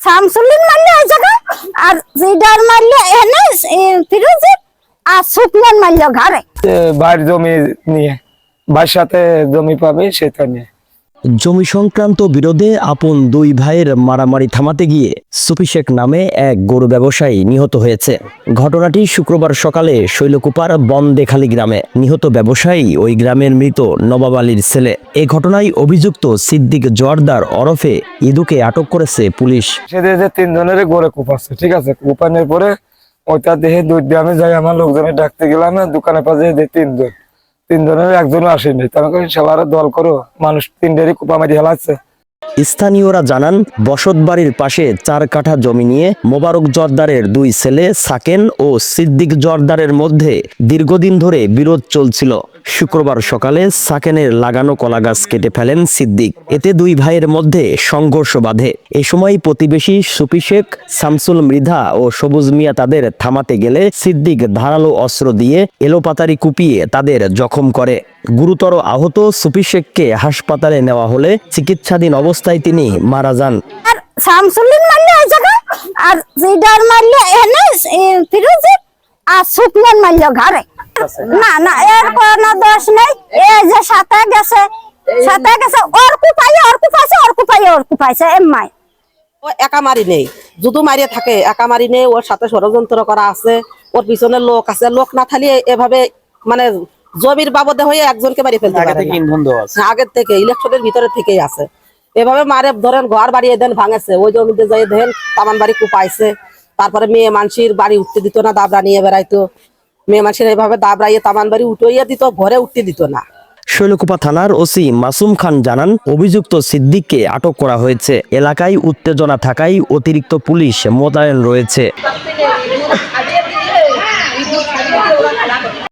শামসুল্লিন মারলে ওই জায়গা, আর জিডার মারলে এনে ফিরোজি আর সুপলেন মারলে ঘরে বাড়ির জমি নিয়ে বাসাতে জমি পাবে সেটা নিয়ে। জমি সংক্রান্ত বিরোধে আপন দুই ভাইয়ের মারামারি থামাতে গিয়ে সুফি শেখ নামে এক গরু ব্যবসায়ী নিহত হয়েছে। ঘটনাটি শুক্রবার সকালে শৈলকুপার বন্দেখালী গ্রামে। নিহত ব্যবসায়ী ওই গ্রামের মৃত নবাব আলীর ছেলে। এ ঘটনায় অভিযুক্ত সিদ্দিক জোয়ারদার ওরফে ইদুকে আটক করেছে পুলিশ। তিনজনের গড়ে কুপাচ্ছে ঠিক আছে? কুপানোর পরে ওইটা দুধ দিয়ে আমি যাই, আমার লোকজনের ডাকতে গেলাম, দোকানে পাশে তিনজন। তিনজনের একজনও আসেনি। তার সবার দল করো। মানুষ তিনটেরই কোপা মারি হেলাচ্ছে স্থানীয়রা জানান বসতবাড়ির পাশে চার কাঠা জমি নিয়ে মোবারক জর্দারের দুই ছেলে সাকেন ও সিদ্দিক জর্দারের মধ্যে দীর্ঘদিন ধরে বিরোধ চলছিল। শুক্রবার সকালে সাকেনের লাগানো কলা গাছ কেটে ফেলেন সিদ্দিক। এতে দুই ভাইয়ের মধ্যে সংঘর্ষ বাধে। এ সময় প্রতিবেশী সুফি শেখ, শামসুল মৃধা ও সবুজ মিয়া তাদের থামাতে গেলে সিদ্দিক ধারালো অস্ত্র দিয়ে এলোপাতারি কুপিয়ে তাদের জখম করে। গুরুতর আহত সুফি শেখকে হাসপাতালে নেওয়া হলে চিকিৎসাধীন অবস্থায় তিনি মারা যান। আর মারলে ওই জায়গায় আর জিডার মারলে এনে ফিরোজি আর সুপলেন মারলে ঘরে। না না এর কোনো দোষ নেই। এই যে সাথে গেছে সাথে গেছে ওর কুপাইয়ে ওর কুপাইছে ওর কুপাইয়ে ওর কুপাইছে এম্মাই ও একা মারি নেই। যদু মারিয়ে থাকে একা মারি নেই ওর সাথে ষড়যন্ত্র করা আছে ওর পিছনে লোক আছে। লোক না থালিয়ে এভাবে মানে জমির বাবদে হয়ে একজনকে মারি ফেলতে পারে আগের থেকে ইলেকশনের ভিতরে থেকেই আছে। এভাবে মারে ধরেন ঘর বাড়িয়ে দেন ভাঙেছে। ওই জমিতে যাই দেন তামান বাড়ি কুপাইছে তারপরে মেয়ে মানসির বাড়ি উঠতে দিত না দাবড়া নিয়ে বেড়াইতো। মেয়ে মানসির এইভাবে দাবড়াইয়ে তামান বাড়ি উঠে দিত ঘরে উঠতে দিত না। শৈলকুপা থানার ওসি মাসুম খান জানান অভিযুক্ত সিদ্দিককে আটক করা হয়েছে। এলাকায় উত্তেজনা থাকায় অতিরিক্ত পুলিশ মোতায়েন রয়েছে।